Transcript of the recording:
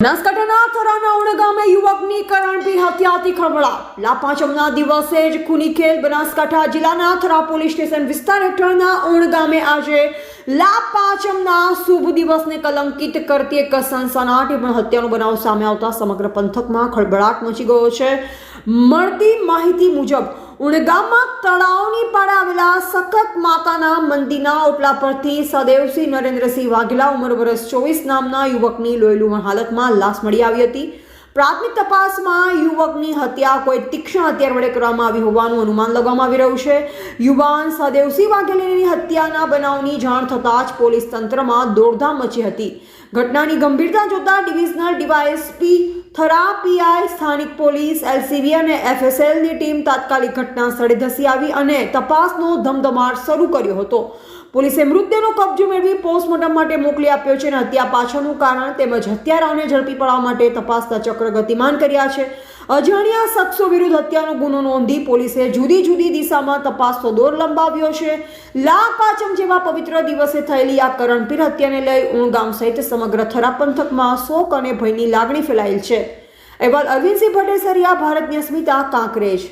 બનાસકાંઠાના થરાના ઉણ યુવકની કરણથી હત્યાથી ખળભળાટ લાપાંચમના દિવસે જ ખૂની બનાસકાંઠા જિલ્લાના થરા પોલીસ સ્ટેશન વિસ્તાર હેઠળના ઉણ આજે લાપાંચમના શુભ દિવસને કલંકિત કરતી એક સનસનાટી પણ હત્યાનો બનાવ સામે આવતા સમગ્ર પંથકમાં ખળભળાટ મચી ગયો છે. મળતી માહિતી મુજબ ઉણગામમાં તળાવની પાડે આવેલા સખત માતાના મંદિરના ઓટલા પરથી સદેવસિંહ નરેન્દ્રસિંહ વાઘેલા ઉંમર વર્ષ ચોવીસ નામના યુવકની લોહીલુણ હાલતમાં લાશ મળી આવી હતી. પ્રાથમિક તપાસમાં યુવકની હત્યા કોઈ તીક્ષ્ણ હત્યાર વડે કરવામાં આવી હોવાનું અનુમાન લગાવવામાં આવી રહ્યું છે. યુવાન સદેવસિંહ વાઘેલીની હત્યાના બનાવની જાણ થતાં જ પોલીસ તંત્રમાં દોડધામ મચી હતી. ઘટનાની ગંભીરતા જોતા ડિવિઝનલ ડીવાયએસપી થરા પીઆઈ સ્થાનિક પોલીસ, એલસીબી અને એફએસએલની ટીમ તાત્કાલિક ઘટના સ્થળે ધસી આવી અને તપાસનો ધમધમાટ શરૂ કર્યો હતો. પોલીસે મૃતદેહનો કબજો મેળવી પોસ્ટમોર્ટમ માટે મોકલી આપ્યો છે અને હત્યા પાછળનું કારણ તેમજ હત્યારાઓને ઝડપી પાડવા માટે તપાસના ચક્ર ગતિમાન કર્યા છે. અજાણ્યા શખ્સો વિરુદ્ધ હત્યાનો ગુનો નોંધી પોલીસે જુદી જુદી દિશામાં તપાસનો દોર લંબાવ્યો છે. લા પાંચમ જેવા પવિત્ર દિવસે થયેલી આ કરણપીર હત્યાને લઈ ઉણગામ સહિત સમગ્ર થરા પંથકમાં શોક અને ભયની લાગણી ફેલાયેલ છે. અહેવાલ અરવિંદસિંહ ભટ્ટેસરિયા ભારતની અસ્મિતા કાંકરેજ.